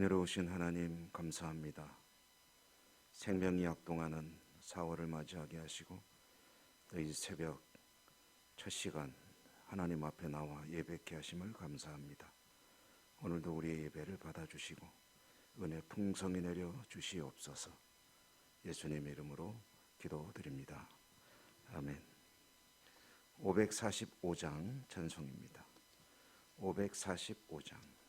은혜로우신 하나님 감사합니다. 생명이 약동하는 4월을 맞이하게 하시고 이 새벽 첫 시간 하나님 앞에 나와 예배케 하심을 감사합니다. 오늘도 우리의 예배를 받아주시고 은혜 풍성히 내려 주시옵소서. 예수님 이름으로 기도드립니다. 아멘. 545장 찬송입니다. 545장.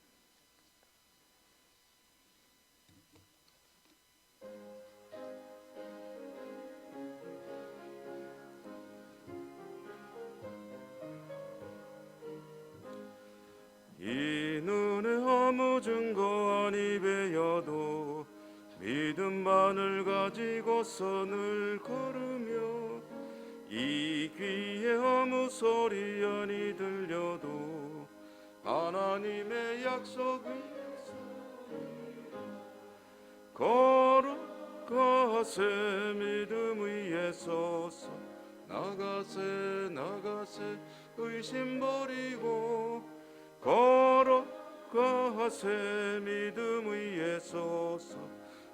늘 걸으며 이 귀에 아무 소리 아니 들려도 하나님의 약속을 걸어가세 믿음 위에 서서 나가세 나가세 의심 버리고 걸어가세 믿음 위에 서서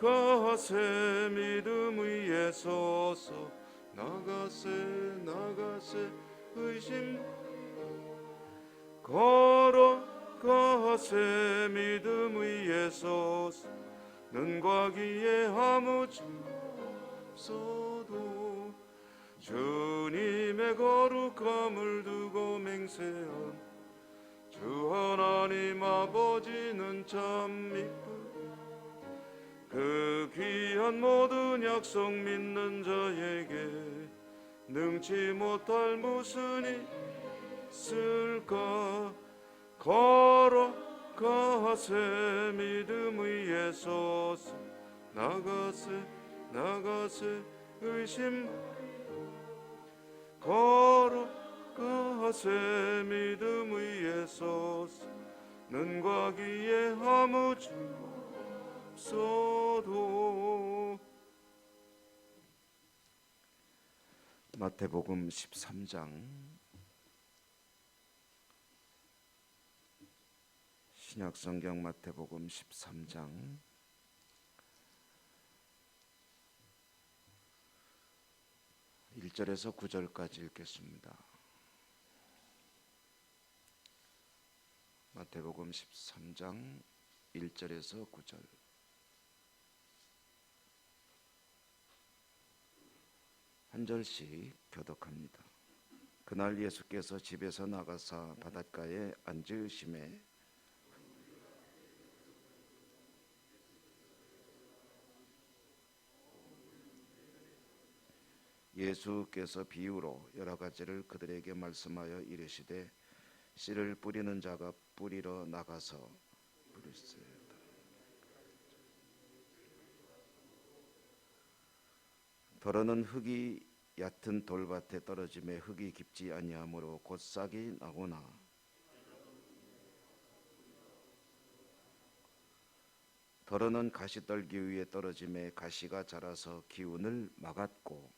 가세 믿음 위에 서서 나가세 나가세 의심. 걸어가세 믿음 위에 서서 눈과 귀에 아무 없어도. 주님의 거룩함을 두고 맹세한 주 하나님 아버지는 참 믿고 그 귀한 모든 약속 믿는 자에게 능치 못할 무슨 일 있을까? 걸어가세 믿음 위에 서서 나가세 나가세 의심. 걸어가세 믿음 위에 서서 눈과 귀에 아무 증거 없어도 마태복음 13장 신약 성경 마태복음 13장 1절에서 9절까지 읽겠습니다. 마태복음 13장 1절에서 9절 한 절씩 교독합니다. 그날 예수께서 집에서 나가사 바닷가에 앉으심에 예수께서 비유로 여러 가지를 그들에게 말씀하여 이르시되 씨를 뿌리는 자가 뿌리러 나가서 뿌리세 더러는 흙이 얕은 돌밭에 떨어짐에 흙이 깊지 아니하므로 곧 싹이 나거나 더러는 가시떨기 위에 떨어짐에 가시가 자라서 기운을 막았고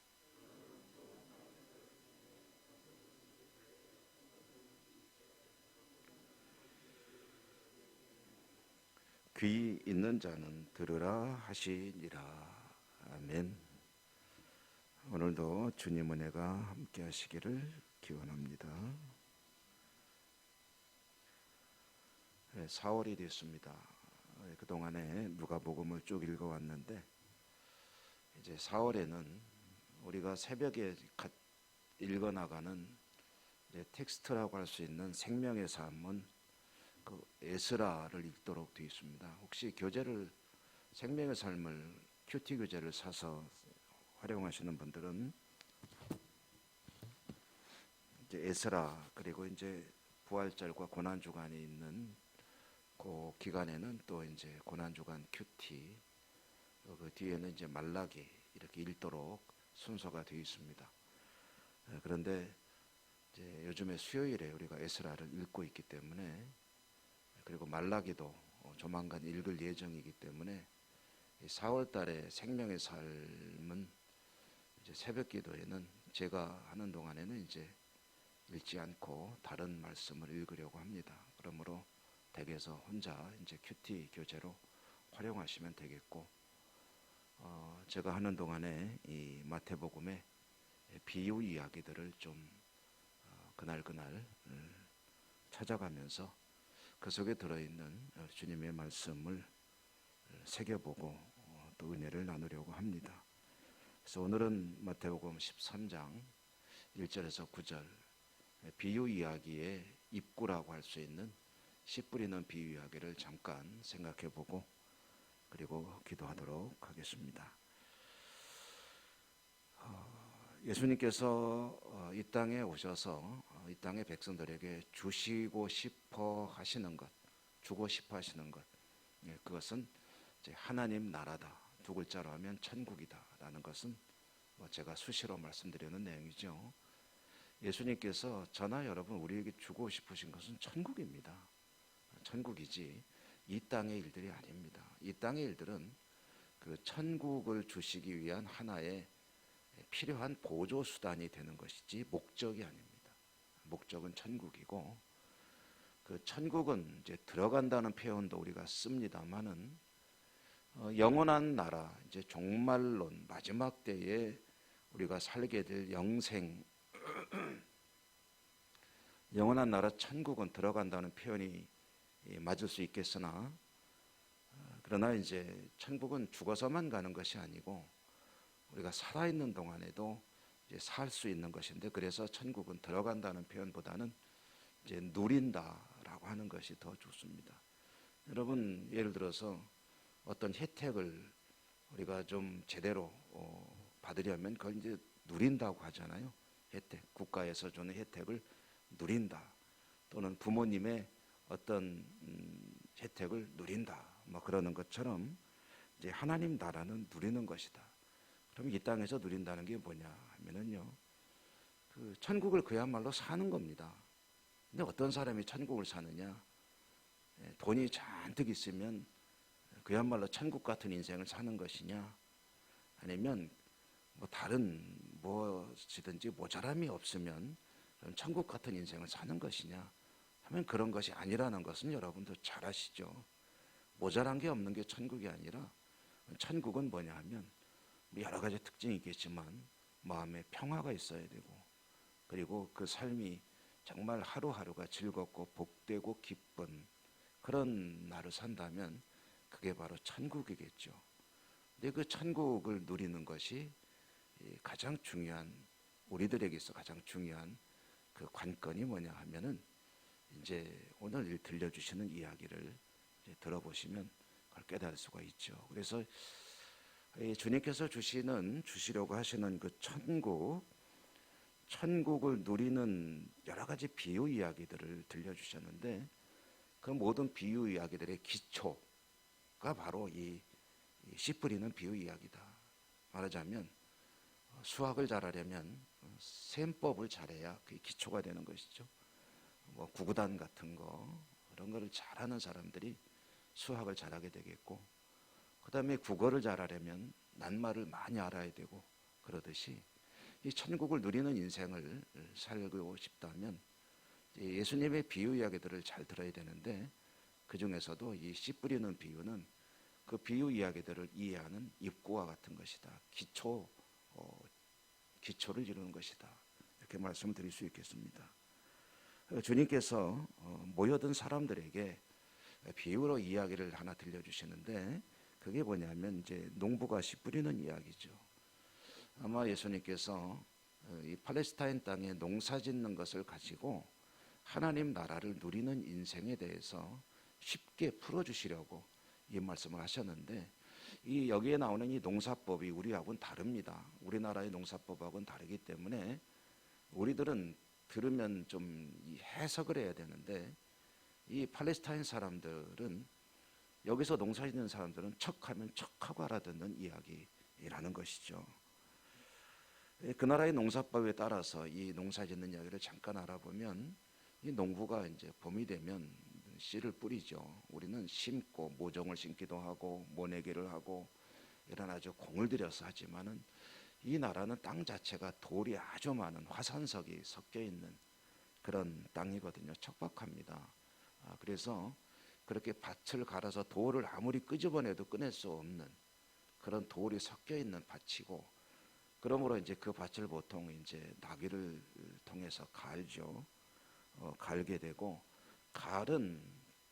귀 있는 자는 들으라 하시니라 아멘. 오늘도 주님 은혜가 함께 하시기를 기원합니다. 4월이 됐습니다. 그동안에 누가복음을 쭉 읽어왔는데 이제 4월에는 우리가 새벽에 읽어나가는 텍스트라고 할 수 있는 생명의 삶은 그 에스라를 읽도록 되어 있습니다. 혹시 교재를 생명의 삶을 큐티 교재를 사서 활용하시는 분들은 이제 에스라 그리고 이제 부활절과 고난 주간이 있는 그 기간에는 또 이제 고난 주간 큐티 그 뒤에는 이제 말라기 이렇게 읽도록 순서가 되어 있습니다. 에, 그런데 이제 요즘에 수요일에 우리가 에스라를 읽고 있기 때문에 그리고 말라기도 어, 조만간 읽을 예정이기 때문에 4월 달에 생명의 삶은 이제 새벽 기도에는 제가 하는 동안에는 이제 읽지 않고 다른 말씀을 읽으려고 합니다. 그러므로 댁에서 혼자 이제 큐티 교재로 활용하시면 되겠고 어, 제가 하는 동안에 이 마태복음의 비유 이야기들을 좀 어, 그날 그날 음, 찾아가면서 그 속에 들어있는 어, 주님의 말씀을 어, 새겨보고 어, 또 은혜를 나누려고 합니다. 그래서 오늘은 마태복음 13장 1절에서 9절 비유 이야기의 입구라고 할 수 있는 씨 뿌리는 비유 이야기를 잠깐 생각해 보고 그리고 기도하도록 하겠습니다. 어, 예수님께서 어, 이 땅에 오셔서 어, 이 땅의 백성들에게 주시고 싶어 하시는 것, 주고 싶어 하시는 것, 예, 그것은 하나님 나라다. 두 글자로 하면 천국이다라는 것은 뭐 제가 수시로 말씀드리는 내용이죠. 예수님께서 저나 여러분 우리에게 주고 싶으신 것은 천국입니다. 천국이지 이 땅의 일들이 아닙니다. 이 땅의 일들은 그 천국을 주시기 위한 하나의 필요한 보조 수단이 되는 것이지 목적이 아닙니다. 목적은 천국이고 그 천국은 이제 들어간다는 표현도 우리가 씁니다만은 어, 영원한 나라 이제 종말론 마지막 때에 우리가 살게 될 영생 영원한 나라 천국은 들어간다는 표현이 예, 맞을 수 있겠으나 어, 그러나 이제 천국은 죽어서만 가는 것이 아니고 우리가 살아 있는 동안에도 이제 살 수 있는 것인데 그래서 천국은 들어간다는 표현보다는 이제 누린다라고 하는 것이 더 좋습니다. 여러분 예를 들어서 어떤 혜택을 우리가 좀 제대로 어, 받으려면 그걸 이제 누린다고 하잖아요. 혜택 국가에서 주는 혜택을 누린다 또는 부모님의 어떤 음, 혜택을 누린다 뭐 그러는 것처럼 이제 하나님 나라는 누리는 것이다. 그럼 이 땅에서 누린다는 게 뭐냐 하면은요 그 천국을 그야말로 사는 겁니다. 근데 어떤 사람이 천국을 사느냐 예, 돈이 잔뜩 있으면 그야말로 천국 같은 인생을 사는 것이냐 아니면 뭐 다른 무엇이든지 모자람이 없으면 천국 같은 인생을 사는 것이냐 하면 그런 것이 아니라는 것은 여러분도 잘 아시죠. 모자란 게 없는 게 천국이 아니라 천국은 뭐냐 하면 뭐 여러 가지 특징이 있겠지만 마음에 평화가 있어야 되고 그리고 그 삶이 정말 하루하루가 즐겁고 복되고 기쁜 그런 날을 산다면 그게 바로 천국이겠죠. 근데 그 천국을 누리는 것이 가장 중요한 우리들에게서 가장 중요한 그 관건이 뭐냐 하면은 이제 오늘 들려주시는 이야기를 들어보시면 그걸 깨달을 수가 있죠. 그래서 주님께서 주시는 주시려고 하시는 그 천국, 천국을 누리는 여러 가지 비유 이야기들을 들려주셨는데 그 모든 비유 이야기들의 기초 가 바로 이씨 뿌리는 비유 이야기다. 말하자면 수학을 잘하려면 셈법을 잘해야 그게 기초가 되는 것이죠. 뭐 구구단 같은 거 그런 거를 잘하는 사람들이 수학을 잘하게 되겠고 그다음에 국어를 잘하려면 낱말을 많이 알아야 되고 그러듯이 이 천국을 누리는 인생을 살고 싶다면 예수님의 비유 이야기들을 잘 들어야 되는데 그 중에서도 이 씨 뿌리는 비유는 그 비유 이야기들을 이해하는 입구와 같은 것이다. 기초 어, 기초를 이루는 것이다. 이렇게 말씀드릴 수 있겠습니다. 주님께서 어, 모여든 사람들에게 비유로 이야기를 하나 들려주시는데 그게 뭐냐면 이제 농부가 씨 뿌리는 이야기죠. 아마 예수님께서 어, 이 팔레스타인 땅에 농사 짓는 것을 가지고 하나님 나라를 누리는 인생에 대해서 쉽게 풀어주시려고 이 말씀을 하셨는데 이 여기에 나오는 이 농사법이 우리하고는 다릅니다. 우리나라의 농사법하고는 다르기 때문에 우리들은 들으면 좀 해석을 해야 되는데 이 팔레스타인 사람들은 여기서 농사 짓는 사람들은 척하면 척하고 알아듣는 이야기 이라는 것이죠. 예, 그 나라의 농사법에 따라서 이 농사 짓는 이야기를 잠깐 알아보면 이 농부가 이제 봄이 되면 씨를 뿌리죠. 우리는 심고 모종을 심기도 하고 모내기를 하고 이런 아주 공을 들여서 하지만은 이 나라는 땅 자체가 돌이 아주 많은 화산석이 섞여 있는 그런 땅이거든요. 척박합니다. 아, 그래서 그렇게 밭을 갈아서 돌을 아무리 끄집어내도 꺼낼 수 없는 그런 돌이 섞여 있는 밭이고 그러므로 이제 그 밭을 보통 이제 나귀를 통해서 갈죠. 어, 갈게 되고 갈은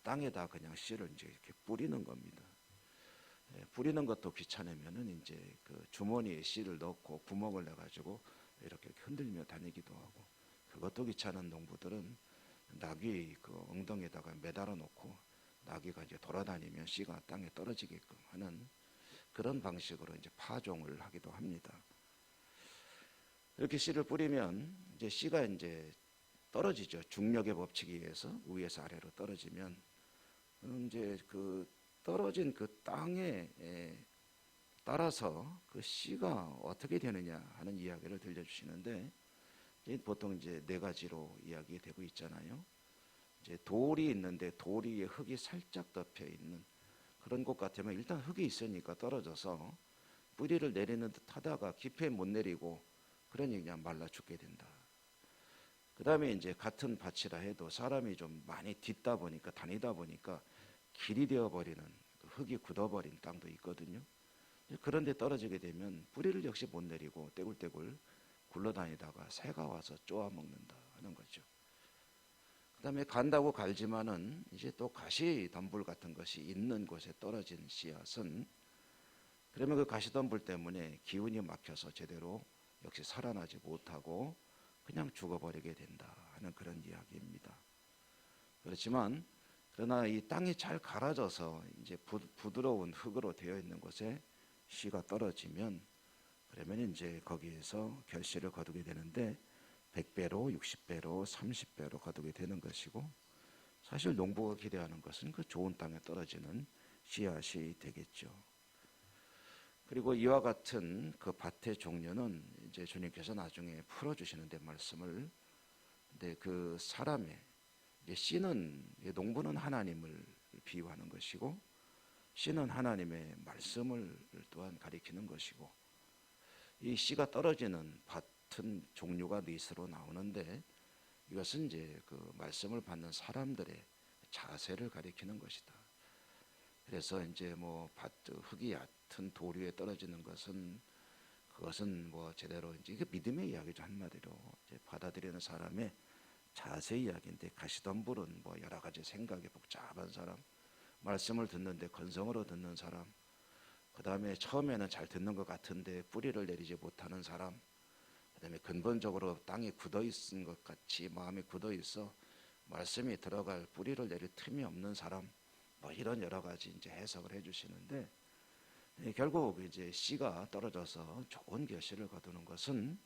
땅에다 그냥 씨를 이제 이렇게 뿌리는 겁니다. 예, 뿌리는 것도 귀찮으면은 이제 그 주머니에 씨를 넣고 구멍을 내 가지고 이렇게 흔들며 다니기도 하고 그것도 귀찮은 농부들은 나귀 그 엉덩이에다가 매달아 놓고 나귀가 이제 돌아다니면 씨가 땅에 떨어지게끔 하는 그런 방식으로 이제 파종을 하기도 합니다. 이렇게 씨를 뿌리면 이제 씨가 이제 떨어지죠. 중력의 법칙에 의해서 위에서 아래로 떨어지면 음, 이제 그 떨어진 그 땅에 에, 따라서 그 씨가 어떻게 되느냐 하는 이야기를 들려주시는데 보통 이제 네 가지로 이야기되고 있잖아요. 이제 돌이 있는데 돌 위에 흙이 살짝 덮여 있는 그런 곳 같으면 일단 흙이 있으니까 떨어져서 뿌리를 내리는 듯 하다가 깊이 못 내리고 그러니 그냥 말라 죽게 된다. 그 다음에 이제 같은 밭이라 해도 사람이 좀 많이 딛다 보니까 다니다 보니까 길이 되어버리는 그 흙이 굳어버린 땅도 있거든요. 그런데 떨어지게 되면 뿌리를 역시 못 내리고 떼굴떼굴 굴러다니다가 새가 와서 쪼아 먹는다 하는 거죠. 그 다음에 간다고 갈지만은 이제 또 가시 덤불 같은 것이 있는 곳에 떨어진 씨앗은 그러면 그 가시 덤불 때문에 기운이 막혀서 제대로 역시 살아나지 못하고 그냥 죽어버리게 된다 하는 그런 이야기입니다. 그렇지만 그러나 이 땅이 잘 갈아져서 이제 부, 부드러운 흙으로 되어 있는 곳에 씨가 떨어지면 그러면 이제 거기에서 결실을 거두게 되는데 100배로, 60배로, 30배로 거두게 되는 것이고 사실 농부가 기대하는 것은 그 좋은 땅에 떨어지는 씨앗이 되겠죠. 그리고 이와 같은 그 밭의 종류는 이제 주님께서 나중에 풀어 주시는데 말씀을 근데 그 사람의 씨는 농부는 하나님을 비유하는 것이고 씨는 하나님의 말씀을 또한 가리키는 것이고 이 씨가 떨어지는 밭은 종류가 넷으로 나오는데 이것은 이제 그 말씀을 받는 사람들의 자세를 가리키는 것이다. 그래서 이제 뭐 밭, 흙이 얕 은 돌 위에 떨어지는 것은 그것은 뭐 제대로 이제 이게 믿음의 이야기죠 한마디로. 이제 받아들이는 사람의 자세 이야기인데 가시덤불은 뭐 여러 가지 생각이 복잡한 사람, 말씀을 듣는데 건성으로 듣는 사람, 그 다음에 처음에는 잘 듣는 것 같은데 뿌리를 내리지 못하는 사람, 그 다음에 근본적으로 땅이 굳어 있는 것 같이 마음이 굳어 있어 말씀이 들어갈 뿌리를 내릴 틈이 없는 사람, 뭐 이런 여러 가지 이제 해석을 해주시는데 예, 결국 이제 씨가 떨어져서 좋은 결실을 거두는 것은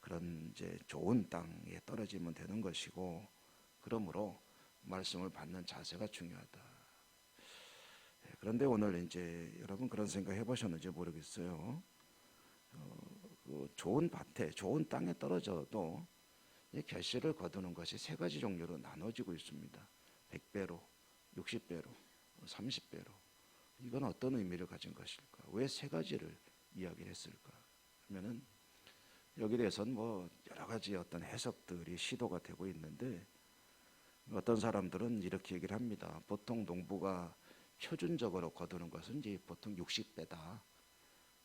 그런 이제 좋은 땅에 떨어지면 되는 것이고 그러므로 말씀을 받는 자세가 중요하다. 예, 그런데 오늘 이제 여러분 그런 생각 해보셨는지 모르겠어요. 어, 그 좋은 밭에 좋은 땅에 떨어져도 이 결실을 거두는 것이 세 가지 종류로 나눠지고 있습니다. 100배로, 60배로, 30배로. 이건 어떤 의미를 가진 것일까? 왜 세 가지를 이야기를 했을까? 하면은 여기에 대해서는 뭐 여러 가지 어떤 해석들이 시도가 되고 있는데 어떤 사람들은 이렇게 얘기를 합니다. 보통 농부가 표준적으로 거두는 것은 이제 보통 60배다.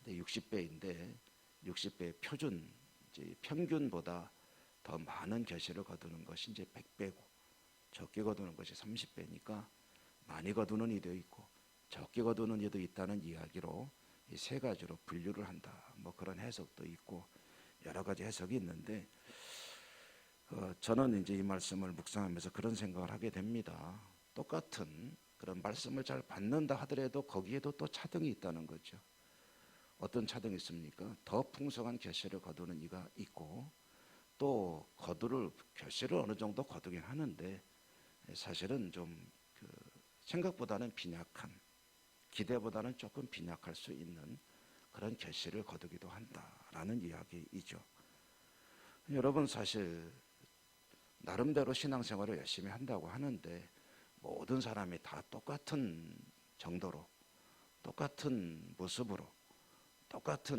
근데 60배인데 60배 표준 이제 평균보다 더 많은 결실을 거두는 것이 이제 100배고 적게 거두는 것이 30배니까 많이 거두는 이도 있고 적게 거두는 이도 있다는 이야기로 이 세 가지로 분류를 한다. 뭐 그런 해석도 있고 여러 가지 해석이 있는데 어, 저는 이제 이 말씀을 묵상하면서 그런 생각을 하게 됩니다. 똑같은 그런 말씀을 잘 받는다 하더라도 거기에도 또 차등이 있다는 거죠. 어떤 차등이 있습니까? 더 풍성한 결실을 거두는 이가 있고 또 거두를 결실을 어느 정도 거두긴 하는데 사실은 좀 그 생각보다는 빈약한 기대보다는 조금 빈약할 수 있는 그런 결실을 거두기도 한다라는 이야기이죠. 여러분 사실 나름대로 신앙생활을 열심히 한다고 하는데 모든 사람이 다 똑같은 정도로 똑같은 모습으로 똑같은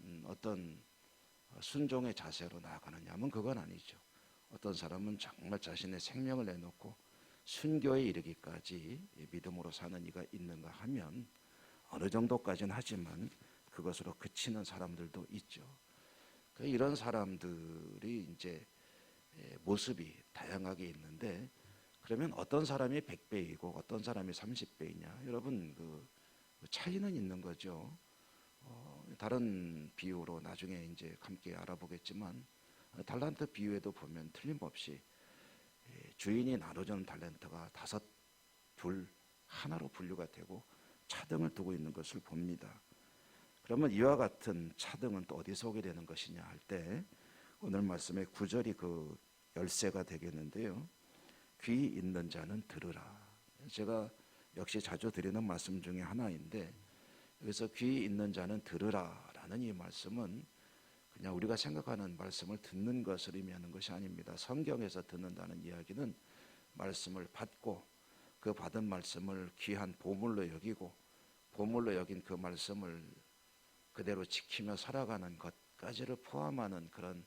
음, 어떤 순종의 자세로 나아가느냐면 그건 아니죠. 어떤 사람은 정말 자신의 생명을 내놓고 순교에 이르기까지 믿음으로 사는 이가 있는가 하면 어느 정도까지는 하지만 그것으로 그치는 사람들도 있죠. 그 이런 사람들이 이제 예, 모습이 다양하게 있는데 그러면 어떤 사람이 100배이고 어떤 사람이 30배이냐 여러분 그 차이는 있는 거죠. 어, 다른 비유로 나중에 이제 함께 알아보겠지만 어, 달란트 비유에도 보면 틀림없이 예, 주인이 나눠주는 달란트가 다섯 둘 하나로 분류가 되고 차등을 두고 있는 것을 봅니다. 그러면 이와 같은 차등은 또 어디서 오게 되는 것이냐 할 때 오늘 말씀의 구절이 그 열쇠가 되겠는데요. 귀 있는 자는 들으라. 제가 역시 자주 드리는 말씀 중에 하나인데 여기서 귀 있는 자는 들으라라는 이 말씀은 그냥 우리가 생각하는 말씀을 듣는 것을 의미하는 것이 아닙니다. 성경에서 듣는다는 이야기는 말씀을 받고 그 받은 말씀을 귀한 보물로 여기고 보물로 여긴 그 말씀을 그대로 지키며 살아가는 것까지를 포함하는 그런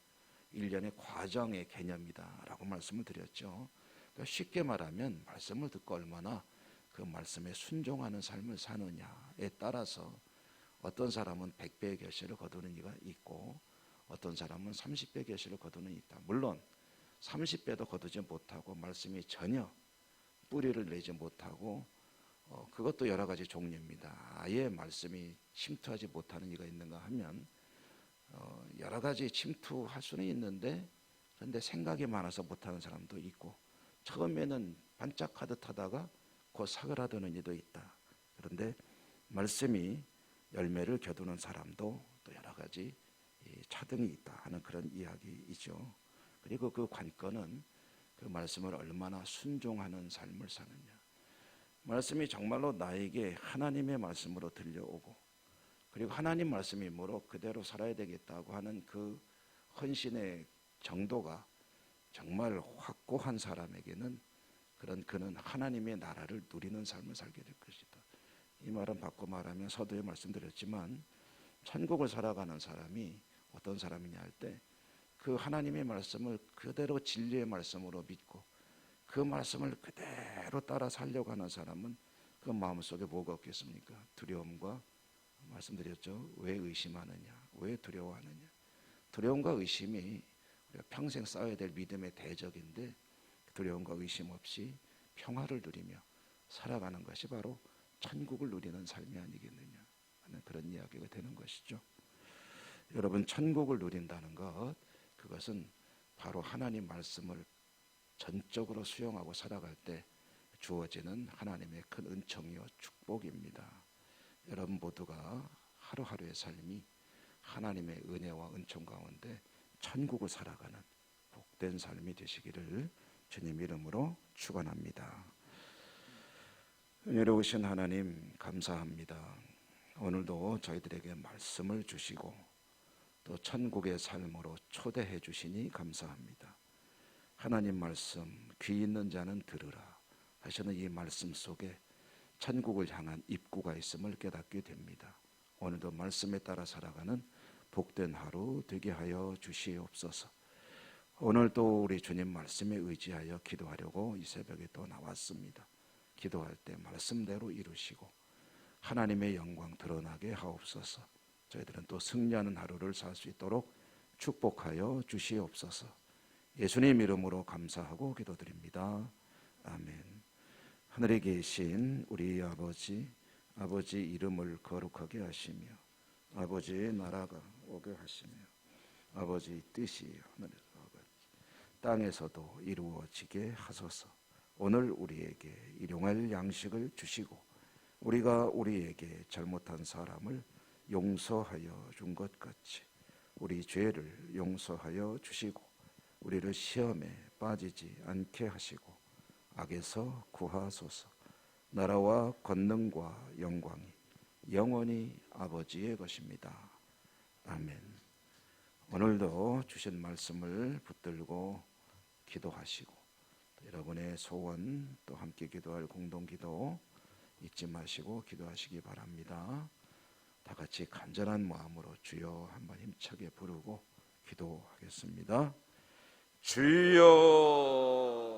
일련의 과정의 개념이다라고 말씀을 드렸죠. 그러니까 쉽게 말하면 말씀을 듣고 얼마나 그 말씀에 순종하는 삶을 사느냐에 따라서 어떤 사람은 100배의 결실을 거두는 이가 있고 어떤 사람은 30배 결실을 거두는 이 있다. 물론 30배도 거두지 못하고 말씀이 전혀 뿌리를 내지 못하고 어, 그것도 여러 가지 종류입니다. 아예 말씀이 침투하지 못하는 이가 있는가 하면 어, 여러 가지 침투할 수는 있는데 그런데 생각이 많아서 못하는 사람도 있고 처음에는 반짝하듯 하다가 곧 사그라드는 이도 있다. 그런데 말씀이 열매를 겨두는 사람도 또 여러 가지 차등이 있다 하는 그런 이야기이죠. 그리고 그 관건은 그 말씀을 얼마나 순종하는 삶을 사느냐. 말씀이 정말로 나에게 하나님의 말씀으로 들려오고 그리고 하나님 말씀이 뭐로 그대로 살아야 되겠다고 하는 그 헌신의 정도가 정말 확고한 사람에게는 그런 그는 하나님의 나라를 누리는 삶을 살게 될 것이다. 이 말은 바꿔 말하면 서두에 말씀드렸지만 천국을 살아가는 사람이 어떤 사람이냐 할 때 그 하나님의 말씀을 그대로 진리의 말씀으로 믿고 그 말씀을 그대로 따라 살려고 하는 사람은 그 마음속에 뭐가 없겠습니까? 두려움과 말씀드렸죠. 왜 의심하느냐? 왜 두려워하느냐? 두려움과 의심이 우리가 평생 쌓아야 될 믿음의 대적인데 두려움과 의심 없이 평화를 누리며 살아가는 것이 바로 천국을 누리는 삶이 아니겠느냐 하는 그런 이야기가 되는 것이죠. 여러분 천국을 누린다는 것 그것은 바로 하나님 말씀을 전적으로 수용하고 살아갈 때 주어지는 하나님의 큰 은총이요 축복입니다. 여러분 모두가 하루하루의 삶이 하나님의 은혜와 은총 가운데 천국을 살아가는 복된 삶이 되시기를 주님 이름으로 축원합니다. 은혜로우신 하나님 감사합니다. 오늘도 저희들에게 말씀을 주시고 또 천국의 삶으로 초대해 주시니 감사합니다. 하나님 말씀 귀 있는 자는 들으라 하시는 이 말씀 속에 천국을 향한 입구가 있음을 깨닫게 됩니다. 오늘도 말씀에 따라 살아가는 복된 하루 되게 하여 주시옵소서. 오늘도 우리 주님 말씀에 의지하여 기도하려고 이 새벽에 또 나왔습니다. 기도할 때 말씀대로 이루시고 하나님의 영광 드러나게 하옵소서. 저희들은 또 승리하는 하루를 살 수 있도록 축복하여 주시옵소서. 예수님 이름으로 감사하고 기도드립니다. 아멘. 하늘에 계신 우리 아버지, 아버지 이름을 거룩하게 하시며 아버지의 나라가 오게 하시며 아버지 뜻이 하늘에서 땅에서도 이루어지게 하소서. 오늘 우리에게 일용할 양식을 주시고 우리가 우리에게 잘못한 사람을 용서하여 준 것 같이 우리 죄를 용서하여 주시고 우리를 시험에 빠지지 않게 하시고 악에서 구하소서. 나라와 권능과 영광이 영원히 아버지의 것입니다. 아멘. 오늘도 주신 말씀을 붙들고 기도하시고 또 여러분의 소원 또 함께 기도할 공동 기도 잊지 마시고 기도하시기 바랍니다. 다 같이 간절한 마음으로 주여 한번 힘차게 부르고 기도하겠습니다. 주여